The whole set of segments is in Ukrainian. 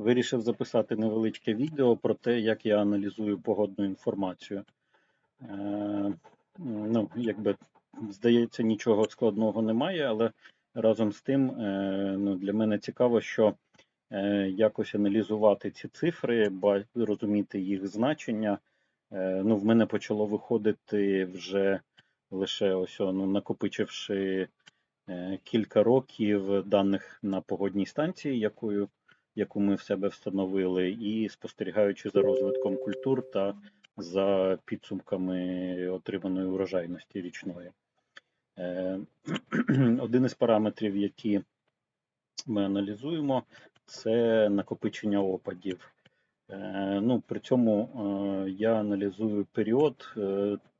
Вирішив записати невеличке відео про те, як я аналізую погодну інформацію. Е, ну, якби здається, нічого складного немає, але разом з тим е, ну, для мене цікаво, що е, якось аналізувати ці цифри, розуміти їх значення. Е, ну, в мене почало виходити вже лише ось, ну, накопичивши е, кілька років даних на погодній станції, якою яку ми в себе встановили, і спостерігаючи за розвитком культур та за підсумками отриманої урожайності річної. Е, Один із параметрів, які ми аналізуємо, це накопичення опадів. Е, Ну, при цьому е, я аналізую період.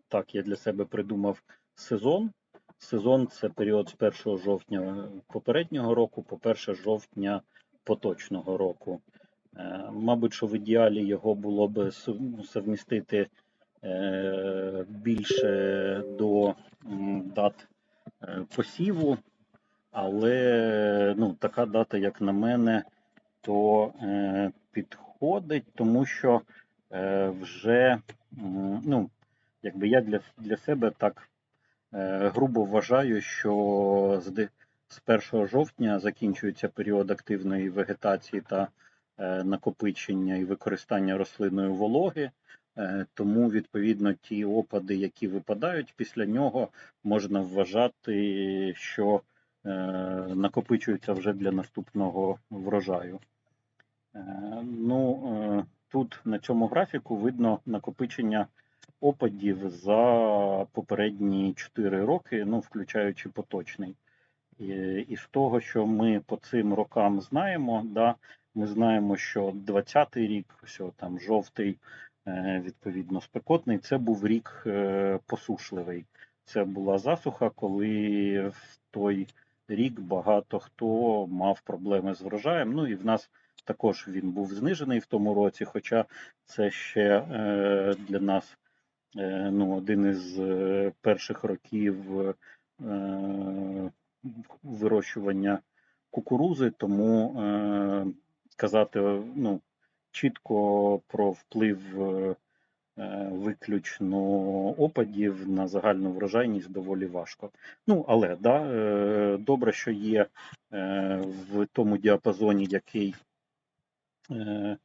Так, я для себе придумав сезон. Сезон це період з 1 жовтня попереднього року по 1 жовтня поточного року. Е, Мабуть, що в ідеалі його було б совмістити е, більше до дат е, посіву, але ну, така дата, як на мене, то підходить, тому що вже ну, якби я для, для себе так грубо вважаю, що з, 1 жовтня закінчується період активної вегетації та е, накопичення і використання рослинної вологи. Е, Тому, відповідно, ті опади, які випадають після нього, можна вважати, що е, накопичуються вже для наступного врожаю. Ну, тут на цьому графіку видно накопичення опадів за попередні 4 роки, ну, включаючи поточний. І, і з того, що ми по цим рокам знаємо, да, ми знаємо, що 20-й рік, що там жовтий, е, відповідно, спекотний, це був рік е, посушливий. Це була засуха, коли в той рік багато хто мав проблеми з врожаєм. Ну і в нас також він був знижений в тому році, хоча це ще е, для нас е, ну, один із е, перших років е, вирощування кукурузи, тому е, казати ну, чітко про вплив е, е, виключно опадів на загальну врожайність доволі важко. Ну, але да, е, добре, що є е, в тому діапазоні, який, е,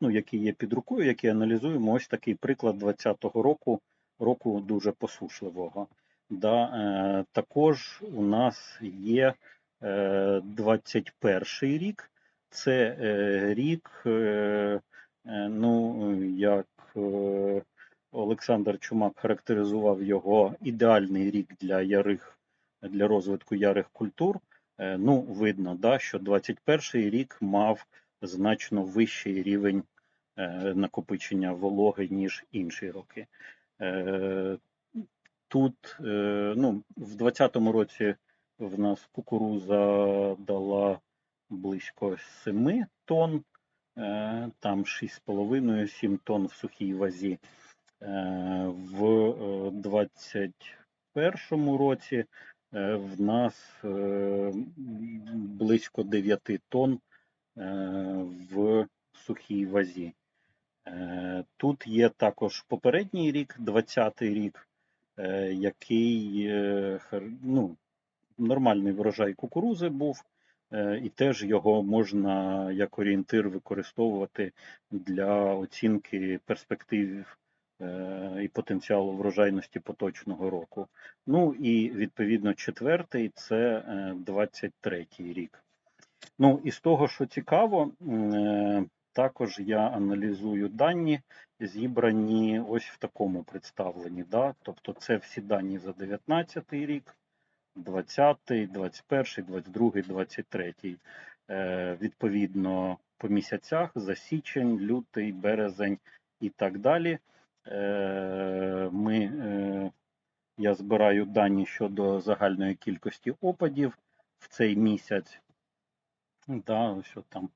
ну, який є під рукою, який аналізуємо. Ось такий приклад 2020 року, року дуже посушливого. Да, е, також у нас є е, 21 рік. Це е, рік, е, е, ну, як е, Олександр Чумак характеризував його ідеальний рік для ярих, для розвитку ярих культур. Е, ну, видно, да, що 21 рік мав значно вищий рівень е, накопичення вологи, ніж інші роки. Тут, е, ну, в 2020 році в нас кукуруза дала близько 7 тонн, е, там 6,5-7 тонн в сухій вазі. Е, В е, 2021 році в нас близько 9 тонн в сухій вазі. Тут є також попередній рік, 20 рік, який е, ну, нормальний врожай кукурузи був, е, і теж його можна як орієнтир використовувати для оцінки перспектив е, і потенціалу врожайності поточного року. Ну і відповідно четвертий це е, 23-й рік. Ну і з того, що цікаво, е, також я аналізую дані, зібрані ось в такому представленні. Да? Тобто це всі дані за 19 рік, 20, 21, 22, 23. Е, відповідно по місяцях за січень, лютий, березень і так далі. Е, ми, е, я збираю дані щодо загальної кількості опадів в цей місяць. Да, ось там,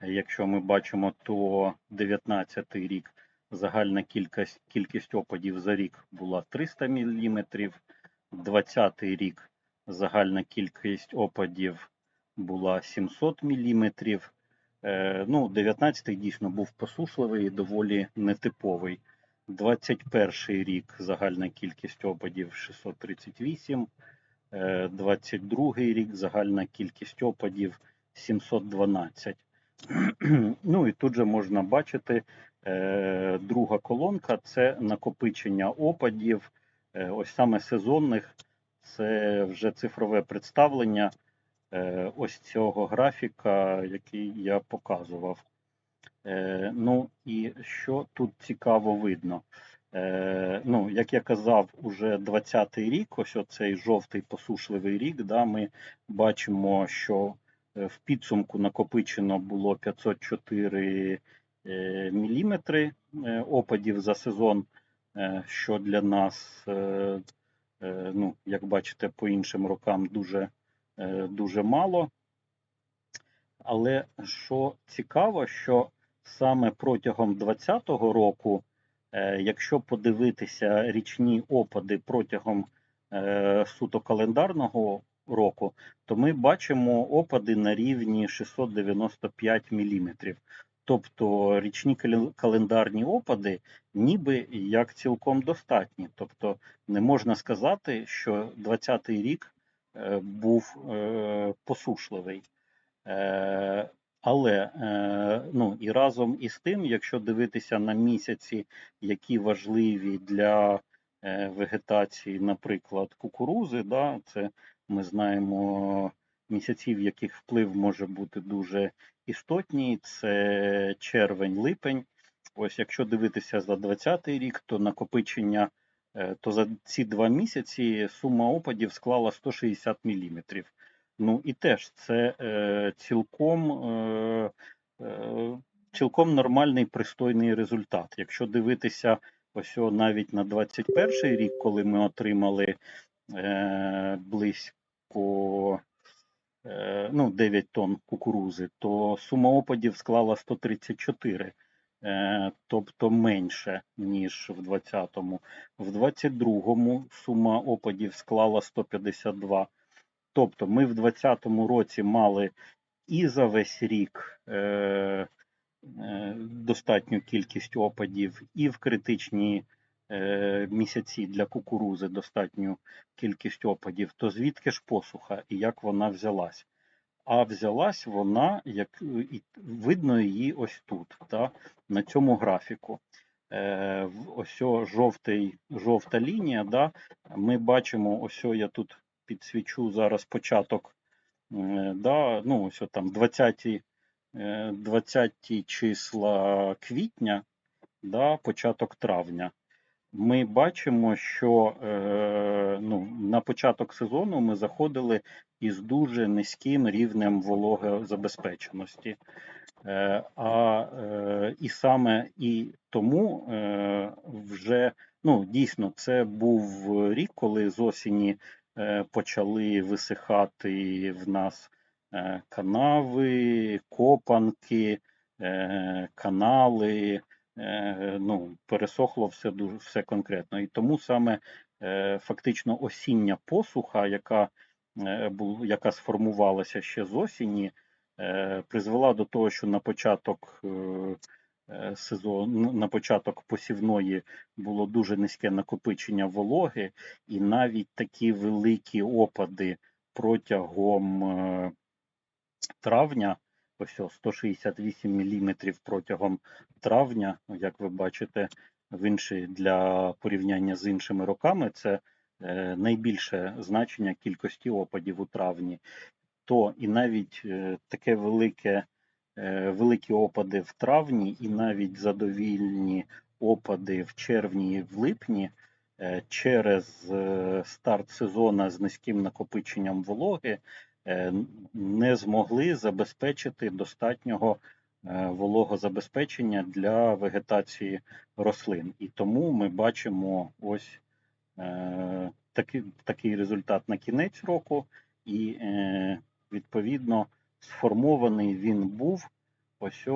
якщо ми бачимо, то 19 рік загальна кількість, кількість опадів за рік була 300 мм, 20 рік загальна кількість опадів була 700 мм, Е, Ну, 19-й дійсно був посушливий і доволі нетиповий. 21 рік загальна кількість опадів 638, е, 22 рік загальна кількість опадів 712. Ну і тут же можна бачити е, друга колонка це накопичення опадів, е, ось саме сезонних, це вже цифрове представлення е, ось цього графіка, який я показував. Е, Ну і що тут цікаво видно? Е, Ну, як я казав, уже 20-й рік, ось оцей жовтий посушливий рік, да, ми бачимо, що в підсумку накопичено було 504 е, міліметри е, опадів за сезон, е, що для нас, е, е, ну, як бачите, по іншим рокам дуже, е, дуже мало. Але що цікаво, що саме протягом 2020 року, е, якщо подивитися річні опади протягом е, суто календарного року, то ми бачимо опади на рівні 695 мм. Тобто річні календарні опади ніби як цілком достатні. Тобто не можна сказати, що 2020 рік е, був е, посушливий. Е, але ну і разом із тим, якщо дивитися на місяці, які важливі для вегетації, наприклад, кукурузи, да, це ми знаємо місяці, в яких вплив може бути дуже істотній, це червень-липень. Ось якщо дивитися за 2020 рік, то накопичення, е, то за ці два місяці сума опадів склала 160 міліметрів. Ну і теж це е, цілком, е, е, цілком нормальний пристойний результат. Якщо дивитися ось навіть на 21 рік, коли ми отримали близько е, ну, 9 тонн кукурузи, то сума опадів склала 134. е, Тобто менше, ніж в 20-му. В 22-му сума опадів склала 152. Тобто ми в 2020 році мали і за весь рік е, е, достатню кількість опадів, і в критичні е, місяці для кукурузи достатню кількість опадів, то звідки ж посуха і як вона взялась? А взялась вона, як видно її ось тут, та, на цьому графіку. Е, ось жовтий, жовта лінія, да, ми бачимо, ось я тут підсвічу зараз початок, е, да, ну, ось там 20, 20 числа квітня, да, початок травня. Ми бачимо, що е, ну, на початок сезону ми заходили із дуже низьким рівнем вологозабезпеченості. Е, а е, і саме і тому е, вже ну дійсно це був рік, коли з осені е, почали висихати в нас е, канави, копанки, е, канали. Е, ну, пересохло все дуже все конкретно. І тому саме е, фактично осіння посуха, яка, е, яка сформувалася ще з осені, призвела до того, що на початок е, сезону, на початок посівної було дуже низьке накопичення вологи, і навіть такі великі опади протягом травня, ось 168 мм протягом травня, як ви бачите, в інші для порівняння з іншими роками, це е, найбільше значення кількості опадів у травні. То і навіть е, таке велике, е, великі опади в травні, і навіть задовільні опади в червні і в липні через старт сезону з низьким накопиченням вологи не змогли забезпечити достатнього вологозабезпечення для вегетації рослин. І тому ми бачимо ось е, такий, такий результат на кінець року, і е, відповідно сформований він був ось,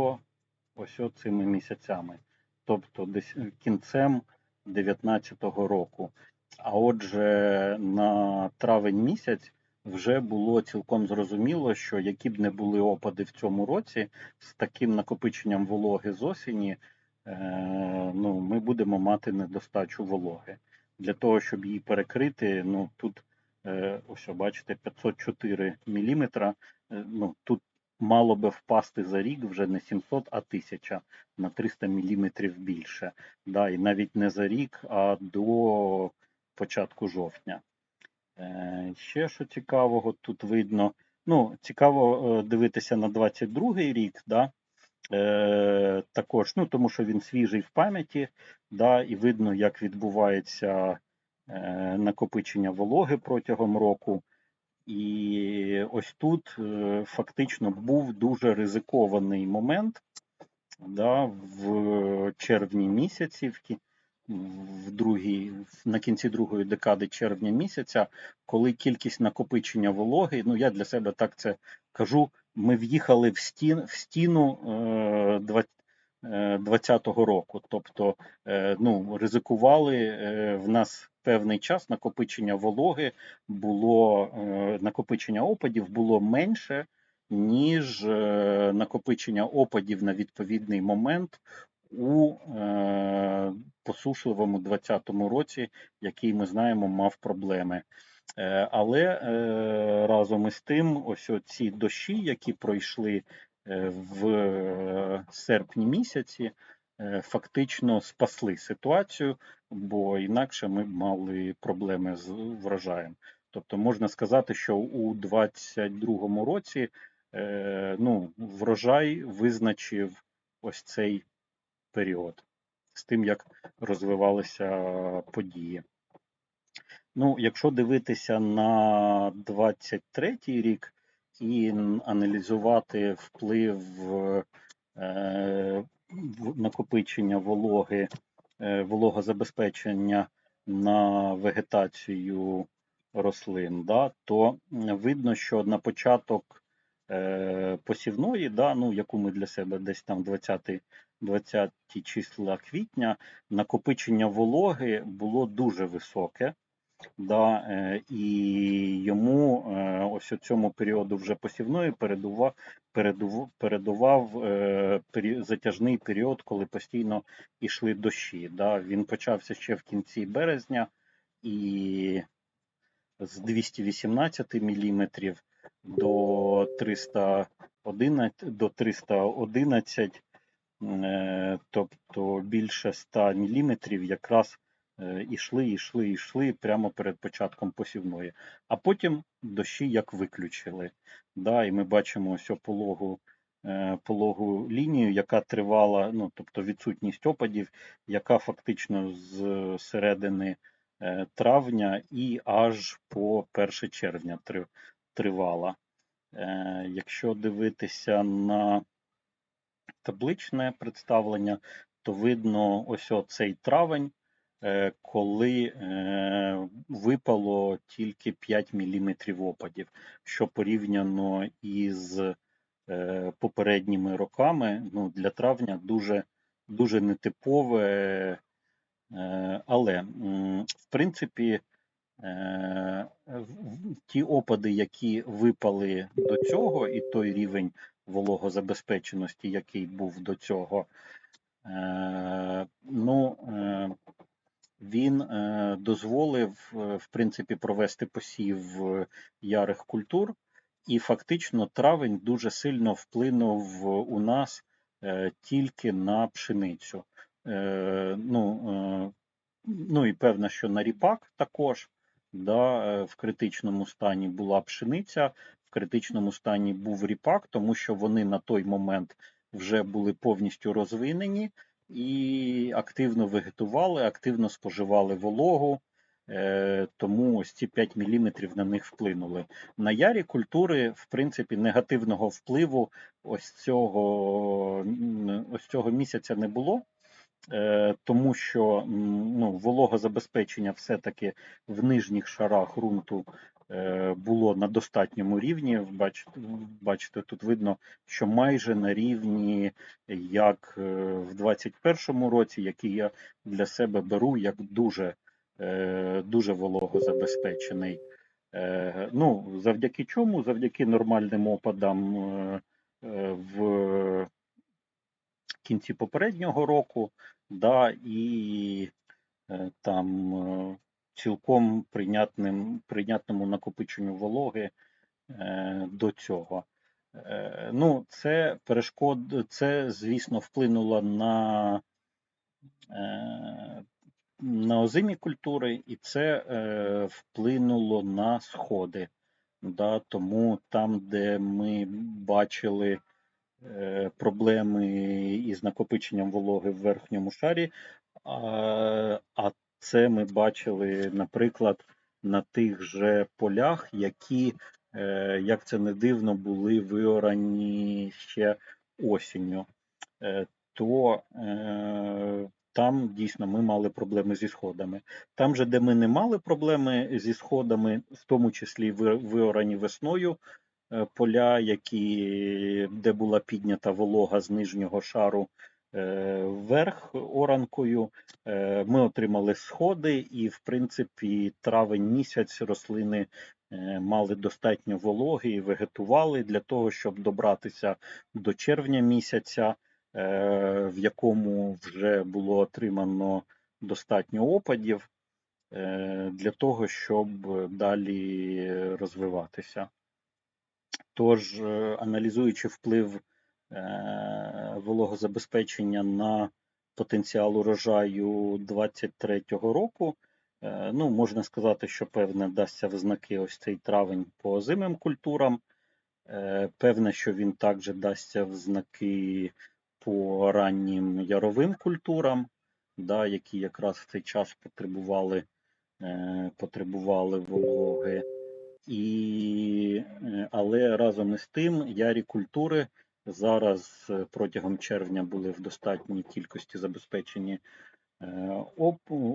ось цими місяцями, тобто десь кінцем 2019 року. А отже, на травень місяць вже було цілком зрозуміло, що які б не були опади в цьому році, з таким накопиченнем вологи з осені, е, ну, ми будемо мати недостачу вологи. Для того, щоб її перекрити, ну тут е, ось бачите, 504 мм, ну тут мало би впасти за рік вже не 700, а 1000 на 300 мм більше. Да, і навіть не за рік, а до початку жовтня. Е, ще що цікавого тут видно. Ну, цікаво е, дивитися на 22-й рік, да? е, також, ну, тому що він свіжий в пам'яті, да, і видно, як відбувається е, накопичення вологи протягом року. І ось тут е, фактично був дуже ризикований момент да, в червні місяці, в, в другій, на кінці другої декади червня місяця, коли кількість накопичення вологи, ну я для себе так це кажу, ми в'їхали в, стін, в стіну е, два- е, 20-го року. Тобто е, ну, ризикували е, в нас певний час накопичення вологи було е, накопичення опадів було менше, ніж е, накопичення опадів на відповідний момент у е, посушливому 20-му році, який ми знаємо, мав проблеми. Е, але е, разом із тим, ось ці дощі, які пройшли е, в е, серпні місяці, е, фактично спасли ситуацію, бо інакше ми мали проблеми з врожаєм. Тобто можна сказати, що у 22-му році ну, врожай визначив ось цей період з тим, як розвивалися події. Ну, якщо дивитися на 23-й рік і аналізувати вплив е, накопичення вологи, е, вологозабезпечення на вегетацію рослин, да, то видно, що на початок е, посівної, да, ну, яку ми для себе десь там 20 20 числа квітня, накопичення вологи було дуже високе. Да, е, і йому е, ось у цьому періоду вже посівної передував, передував, передував е, затяжний період, коли постійно йшли дощі. Да. Він почався ще в кінці березня і з 218 мм до 311, до 311 Е, тобто більше 100 мм якраз е, ішли, ішли, ішли прямо перед початком посівної. А потім дощі як виключили. Да, і ми бачимо ось пологу, е, пологу лінію, яка тривала, ну тобто відсутність опадів, яка фактично з середини травня і аж по 1 червня тривала. Е, Якщо дивитися на табличне представлення, то видно ось цей травень, е, коли е, випало тільки 5 мм опадів, що порівняно із попередніми роками, ну, для травня дуже, дуже нетипове. Але, в принципі, ті опади, які випали до цього, і той рівень вологозабезпеченості, який був до цього, е, ну, е, він е, дозволив, е, в принципі, провести посів е, ярих культур, і фактично травень дуже сильно вплинув у нас е, тільки на пшеницю. Е, Ну, е, ну і певно, що на ріпак також. Да, е, в критичному стані була пшениця, в критичному стані був ріпак, тому що вони на той момент вже були повністю розвинені і активно вегетували, активно споживали вологу, е, тому ось ці 5 мм на них вплинули. На ярі культури, в принципі, негативного впливу ось цього, ось цього місяця не було. Е, тому що ну, вологозабезпечення все-таки в нижніх шарах ґрунту е, було на достатньому рівні. Бачите, бачите, тут видно, що майже на рівні, як е, в 2021 році, який я для себе беру як дуже, дуже вологозабезпечений. Ну, завдяки чому? Завдяки нормальним опадам в кінці попереднього року, да, і е, там е, цілком прийнятним, прийнятному накопиченню вологи е, до цього. Ну, це перешкод, це, звісно, вплинуло на, на озимі культури, і це е, вплинуло на сходи. Да, тому там, де ми бачили проблеми із накопиченням вологи в верхньому шарі, а, це ми бачили, наприклад, на тих же полях, які, е, як це не дивно, були виорані ще осінню. Е, то е, там дійсно ми мали проблеми зі сходами. Там же, де ми не мали проблеми зі сходами, в тому числі виорані весною е, поля, які, де була піднята волога з нижнього шару е, вверх оранкою, е, ми отримали сходи, і, в принципі, травень місяць рослини е, мали достатньо вологи і вегетували для того, щоб добратися до червня місяця, е, в якому вже було отримано достатньо опадів е, для того, щоб далі розвиватися. Тож, е, аналізуючи вплив е, вологозабезпечення на потенціал урожаю 23-го року, е, ну, можна сказати, що певне дасться в знаки ось цей травень по озимим культурам. Певне, що він також дасться в знаки по раннім яровим культурам, да, які якраз в цей час потребували, потребували вологи. І, е, але разом із тим ярі культури зараз е, протягом червня були в достатній кількості забезпечені е,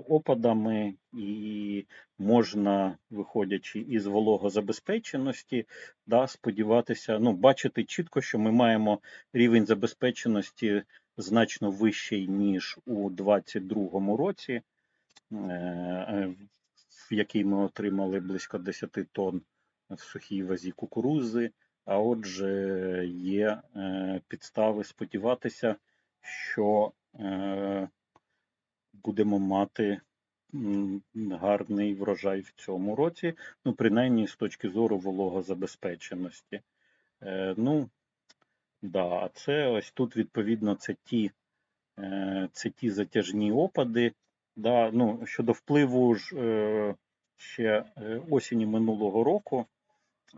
опадами, і можна, виходячи із вологозабезпеченості, да, сподіватися, ну, бачити чітко, що ми маємо рівень забезпеченості значно вищий, ніж у 2022 році, в який ми отримали близько 10 тонн в сухій вазі кукурузи. А отже, є е, підстави сподіватися, що е, будемо мати гарний врожай в цьому році, ну, принаймні з точки зору вологозабезпеченості. Е, ну, да, а це ось тут, відповідно, це ті, це ті затяжні опади. Да, ну, щодо впливу ж е, ще е, осені минулого року,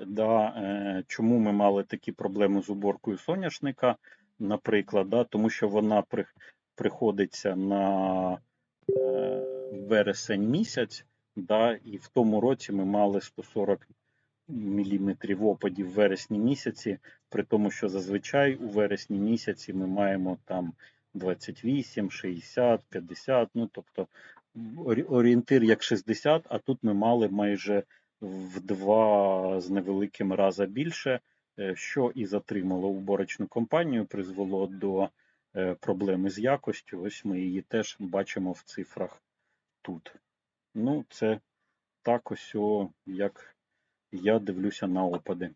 да, е, чому ми мали такі проблеми з уборкою соняшника, наприклад, да, тому що вона при, приходиться на е, вересень місяць, да, і в тому році ми мали 140 міліметрів опадів в вересні місяці, при тому, що зазвичай у вересні місяці ми маємо там 28, 60, 50, ну тобто орієнтир як 60, а тут ми мали майже в два з невеликим раза більше, е, що і затримало уборочну компанію, призвело до е, проблеми з якостю. Ось ми її теж бачимо в цифрах тут. Ну, це так ось, о, як я дивлюся на опади.